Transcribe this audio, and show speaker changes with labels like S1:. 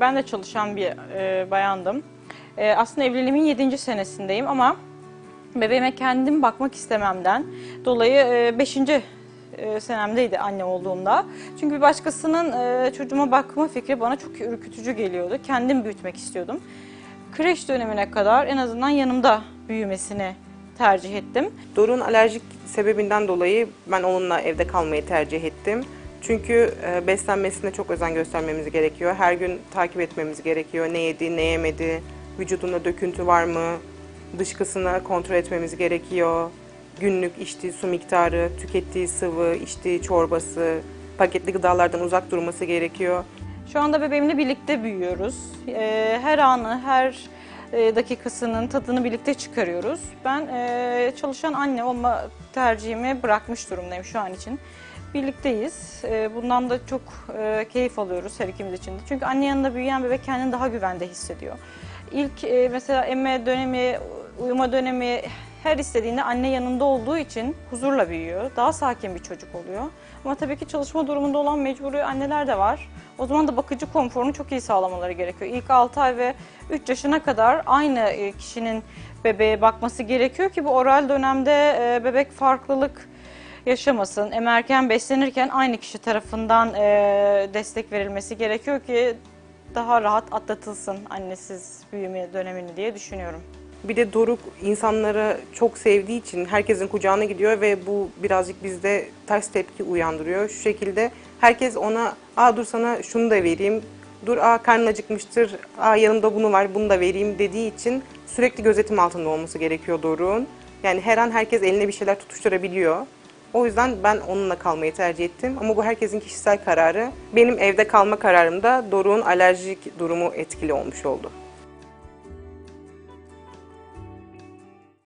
S1: Ben de çalışan bir e, bayandım. E, aslında evliliğimin 7. senesindeyim ama bebeğime kendim bakmak istememden dolayı 5. senemdeydi anne olduğumda. Çünkü bir başkasının e, çocuğuma bakma fikri bana çok ürkütücü geliyordu. Kendim büyütmek istiyordum. Kreş dönemine kadar en azından yanımda büyümesini tercih ettim.
S2: Doruk'un alerjik sebebinden dolayı ben onunla evde kalmayı tercih ettim. Çünkü e, beslenmesine çok özen göstermemiz gerekiyor. Her gün takip etmemiz gerekiyor. Ne yedi, ne yemedi, vücudunda döküntü var mı, dışkısını kontrol etmemiz gerekiyor. Günlük içtiği su miktarı, tükettiği sıvı, içtiği çorbası, paketli gıdalardan uzak durması gerekiyor.
S1: Şu anda bebeğimle birlikte büyüyoruz. Ee, Her anı, her e, dakikasının tadını birlikte çıkarıyoruz. Ben e, çalışan anne olma tercihimi bırakmış durumdayım şu an için. Birlikteyiz. E, Bundan da çok e, keyif alıyoruz her ikimiz için de. Çünkü anne yanında büyüyen bebek kendini daha güvende hissediyor. İlk e, mesela emme dönemi, uyuma dönemi her istediğinde anne yanında olduğu için huzurla büyüyor. Daha sakin bir çocuk oluyor. Ama tabii ki çalışma durumunda olan mecburi anneler de var. O zaman da bakıcı konforunu çok iyi sağlamaları gerekiyor. İlk 6 ay ve 3 yaşına kadar aynı e, kişinin bebeğe bakması gerekiyor ki bu oral dönemde bebek farklılık yaşamasın. Emerken beslenirken aynı kişi tarafından e, destek verilmesi gerekiyor ki daha rahat atlatılsın annesiz büyüme dönemini diye düşünüyorum.
S2: Bir de Doruk insanları çok sevdiği için herkesin kucağına gidiyor ve bu birazcık bizde ters tepki uyandırıyor. Şu şekilde herkes ona aa dur sana şunu da vereyim, dur aa karnın acıkmıştır, aa yanımda bunu var bunu da vereyim dediği için sürekli gözetim altında olması gerekiyor Doruk'un. Yani her an herkes eline bir şeyler tutuşturabiliyor. O yüzden ben onunla kalmayı tercih ettim. Ama bu herkesin kişisel kararı. Benim evde kalma kararımda Doruk'un alerjik durumu etkili olmuş oldu.